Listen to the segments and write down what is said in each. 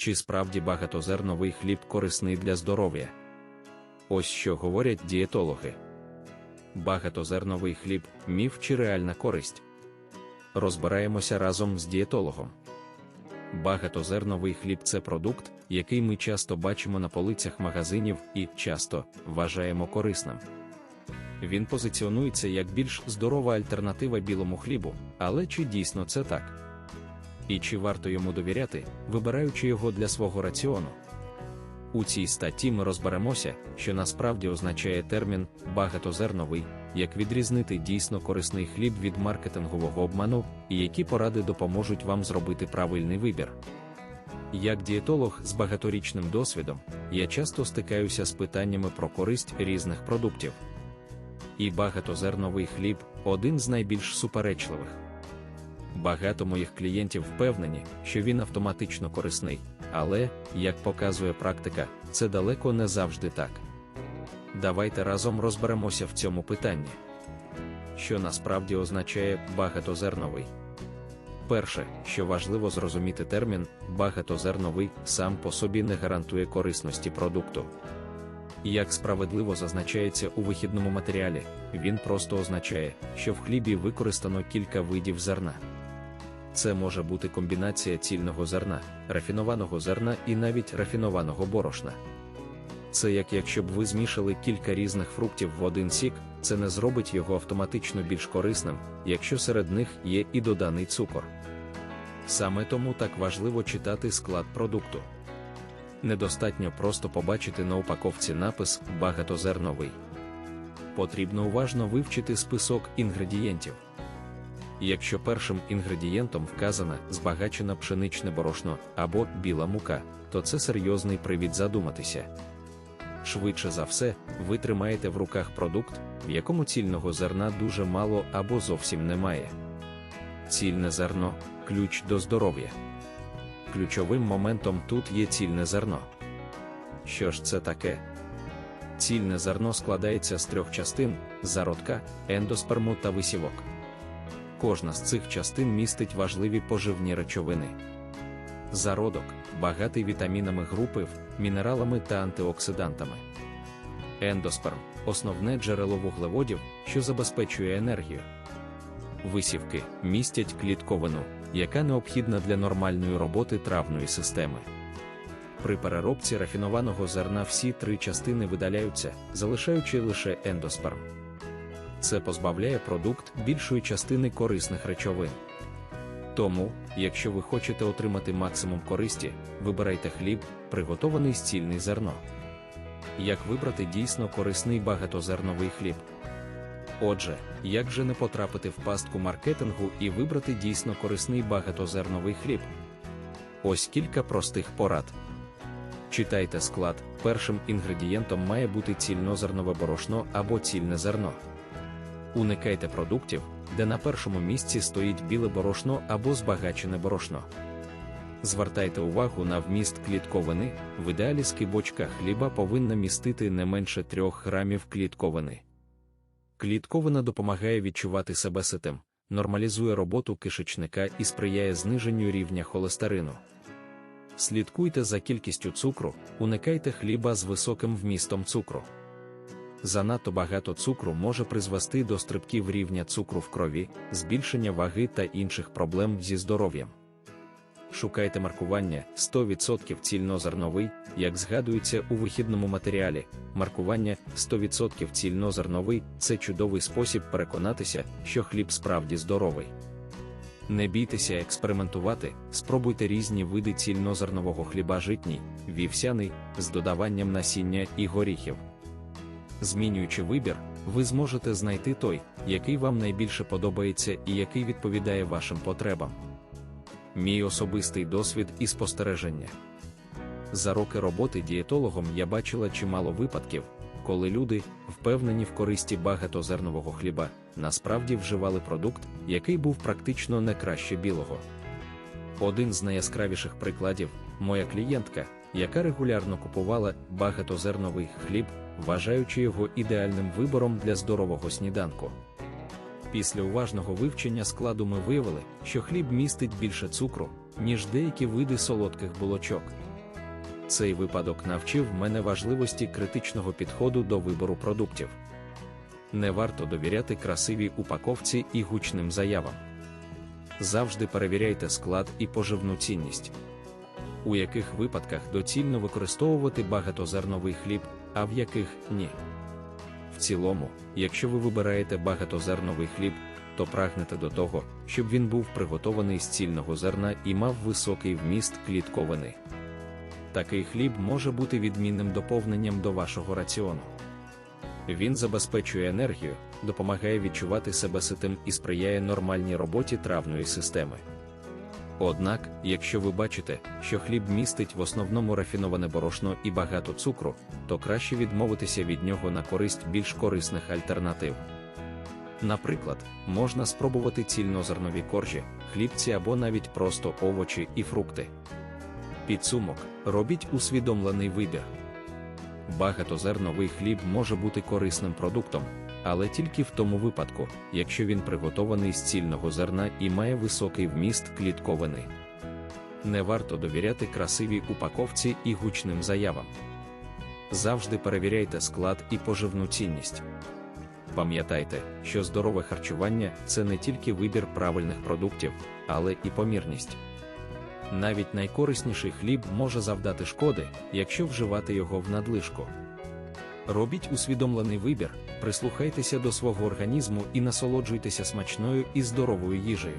чи справді багатозерновий хліб корисний для здоров'я. Ось що говорять дієтологи. Багатозерновий хліб міф чи реальна користь. Розбираємося разом з дієтологом. Багатозерновий хліб це продукт, який ми часто бачимо на полицях магазинів і часто вважаємо корисним. Він позиціонується як більш здорова альтернатива білому хлібу, але чи дійсно це так? І чи варто йому довіряти, вибираючи його для свого раціону? У цій статті ми розберемося, що насправді означає термін багатозерновий, як відрізнити дійсно корисний хліб від маркетингового обману, і які поради допоможуть вам зробити правильний вибір. Як дієтолог з багаторічним досвідом, я часто стикаюся з питаннями про користь різних продуктів. І багатозерновий хліб один з найбільш суперечливих. Багато моїх клієнтів впевнені, що він автоматично корисний, але, як показує практика, це далеко не завжди так. Давайте разом розберемося в цьому питанні. Що насправді означає багатозерновий? Перше, що важливо зрозуміти термін багатозерновий сам по собі не гарантує корисності продукту. Як справедливо зазначається у вихідному матеріалі, він просто означає, що в хлібі використано кілька видів зерна. Це може бути комбінація цільного зерна, рафінованого зерна і навіть рафінованого борошна. Це як якщо б ви змішали кілька різних фруктів в один сік, це не зробить його автоматично більш корисним, якщо серед них є і доданий цукор. Саме тому так важливо читати склад продукту. Недостатньо просто побачити на упаковці напис багатозерновий. Потрібно уважно вивчити список інгредієнтів. Якщо першим інгредієнтом вказано збагачене пшеничне борошно або біла мука, то це серйозний привід задуматися. Швидше за все, ви тримаєте в руках продукт, в якому цільного зерна дуже мало або зовсім немає. Цільне зерно ключ до здоров'я. Ключовим моментом тут є цільне зерно. Що ж це таке? Цільне зерно складається з трьох частин: зародка, ендосперму та висівок. Кожна з цих частин містить важливі поживні речовини. Зародок багатий вітамінами групи мінералами та антиоксидантами. Ендосперм основне джерело вуглеводів, що забезпечує енергію. Висівки містять клітковину, яка необхідна для нормальної роботи травної системи. При переробці рафінованого зерна всі три частини видаляються, залишаючи лише ендосперм. Це позбавляє продукт більшої частини корисних речовин. Тому, якщо ви хочете отримати максимум користі, вибирайте хліб, приготований з цільний зерно. Як вибрати дійсно корисний багатозерновий хліб? Отже, як же не потрапити в пастку маркетингу і вибрати дійсно корисний багатозерновий хліб? Ось кілька простих порад. Читайте склад, першим інгредієнтом має бути цільнозернове борошно або цільне зерно. Уникайте продуктів, де на першому місці стоїть біле борошно або збагачене борошно. Звертайте увагу на вміст клітковини, в ідеалі скибочка хліба повинна містити не менше 3 грамів клітковини. Клітковина допомагає відчувати себе ситим, нормалізує роботу кишечника і сприяє зниженню рівня холестерину. Слідкуйте за кількістю цукру, уникайте хліба з високим вмістом цукру. Занадто багато цукру може призвести до стрибків рівня цукру в крові, збільшення ваги та інших проблем зі здоров'ям. Шукайте маркування 100% цільнозерновий, як згадується у вихідному матеріалі. Маркування 100% цільнозерновий це чудовий спосіб переконатися, що хліб справді здоровий. Не бійтеся експериментувати, спробуйте різні види цільнозернового хліба житній, вівсяний, з додаванням насіння і горіхів. Змінюючи вибір, ви зможете знайти той, який вам найбільше подобається і який відповідає вашим потребам. Мій особистий досвід і спостереження. За роки роботи дієтологом я бачила чимало випадків, коли люди, впевнені в користі багатозернового хліба, насправді вживали продукт, який був практично не краще білого. Один з найяскравіших прикладів моя клієнтка, яка регулярно купувала багатозерновий хліб, вважаючи його ідеальним вибором для здорового сніданку. Після уважного вивчення складу ми виявили, що хліб містить більше цукру, ніж деякі види солодких булочок. Цей випадок навчив мене важливості критичного підходу до вибору продуктів. Не варто довіряти красивій упаковці і гучним заявам. Завжди перевіряйте склад і поживну цінність. У яких випадках доцільно використовувати багатозерновий хліб, а в яких ні. В цілому, якщо ви вибираєте багатозерновий хліб, то прагнете до того, щоб він був приготований з цільного зерна і мав високий вміст клітковини. Такий хліб може бути відмінним доповненням до вашого раціону. Він забезпечує енергію, допомагає відчувати себе ситим і сприяє нормальній роботі травної системи. Однак, якщо ви бачите, що хліб містить в основному рафіноване борошно і багато цукру, то краще відмовитися від нього на користь більш корисних альтернатив. Наприклад, можна спробувати цільнозернові коржі, хлібці або навіть просто овочі і фрукти. Підсумок робіть усвідомлений вибір. Багатозерновий хліб може бути корисним продуктом, але тільки в тому випадку, якщо він приготований з цільного зерна і має високий вміст клітковини. Не варто довіряти красивій упаковці і гучним заявам. Завжди перевіряйте склад і поживну цінність. Пам'ятайте, що здорове харчування це не тільки вибір правильних продуктів, але і помірність. Навіть найкорисніший хліб може завдати шкоди, якщо вживати його в надлишку. Робіть усвідомлений вибір, прислухайтеся до свого організму і насолоджуйтеся смачною і здоровою їжею.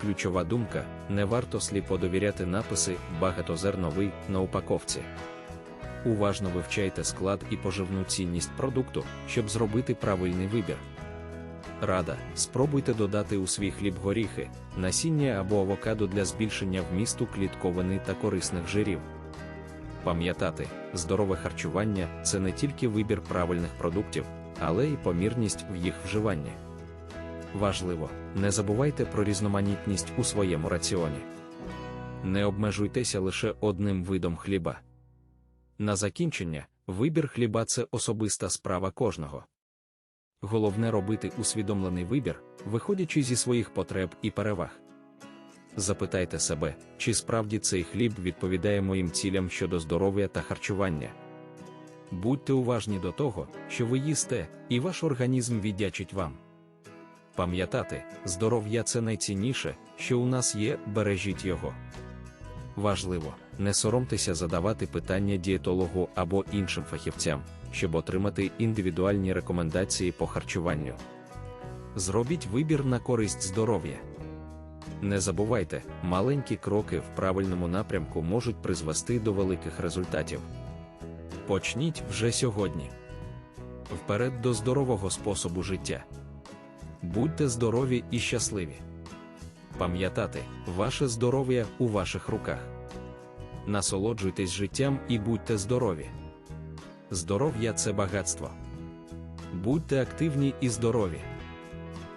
Ключова думка: не варто сліпо довіряти написи багатозерновий на упаковці. Уважно вивчайте склад і поживну цінність продукту, щоб зробити правильний вибір. Рада, спробуйте додати у свій хліб горіхи, насіння або авокадо для збільшення вмісту клітковини та корисних жирів. Пам'ятати, здорове харчування це не тільки вибір правильних продуктів, але й помірність в їх вживанні. Важливо, не забувайте про різноманітність у своєму раціоні. Не обмежуйтеся лише одним видом хліба. На закінчення, вибір хліба це особиста справа кожного. Головне робити усвідомлений вибір, виходячи зі своїх потреб і переваг. Запитайте себе, чи справді цей хліб відповідає моїм цілям щодо здоров'я та харчування. Будьте уважні до того, що ви їсте, і ваш організм віддячить вам. Пам'ятати, здоров'я це найцінніше, що у нас є, бережіть його. Важливо, не соромтеся задавати питання дієтологу або іншим фахівцям, щоб отримати індивідуальні рекомендації по харчуванню. Зробіть вибір на користь здоров'я. Не забувайте, маленькі кроки в правильному напрямку можуть призвести до великих результатів. Почніть вже сьогодні. Вперед до здорового способу життя. Будьте здорові і щасливі. Пам'ятати, ваше здоров'я у ваших руках. Насолоджуйтесь життям і будьте здорові. Здоров'я це багатство. Будьте активні і здорові.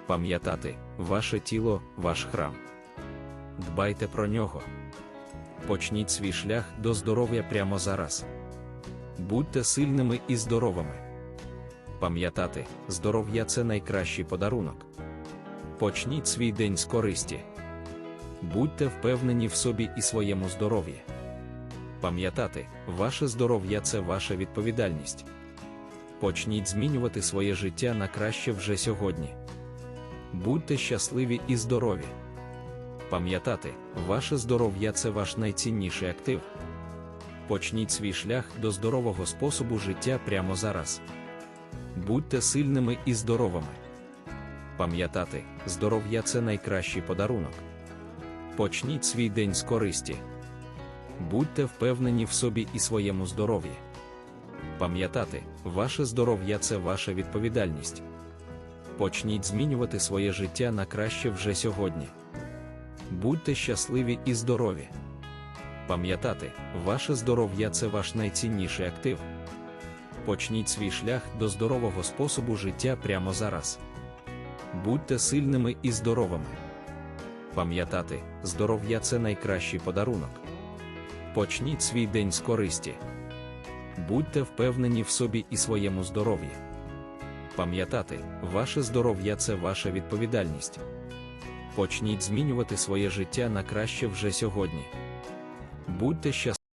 Пам'ятати, ваше тіло ваш храм. Дбайте про нього. Почніть свій шлях до здоров'я прямо зараз. Будьте сильними і здоровими. Пам'ятати, здоров'я це найкращий подарунок. Почніть свій день з користі. Будьте впевнені в собі і своєму здоров'ї. Пам'ятати, ваше здоров'я це ваша відповідальність. Почніть змінювати своє життя на краще вже сьогодні. Будьте щасливі і здорові. Пам'ятати, ваше здоров'я це ваш найцінніший актив. Почніть свій шлях до здорового способу життя прямо зараз. Будьте сильними і здоровими. Пам'ятати, здоров'я це найкращий подарунок. Почніть свій день з користі. Будьте впевнені в собі і своєму здоров'ї. Пам'ятати, ваше здоров'я це ваша відповідальність. Почніть змінювати своє життя на краще вже сьогодні. Будьте щасливі і здорові. Пам'ятати, ваше здоров'я це ваш найцінніший актив. Почніть свій шлях до здорового способу життя прямо зараз. Будьте сильними і здоровими. Пам'ятати, здоров'я це найкращий подарунок. Почніть свій день з користі. Будьте впевнені в собі і своєму здоров'ї. Пам'ятати, ваше здоров'я це ваша відповідальність. Почніть змінювати своє життя на краще вже сьогодні. Будьте щасливі.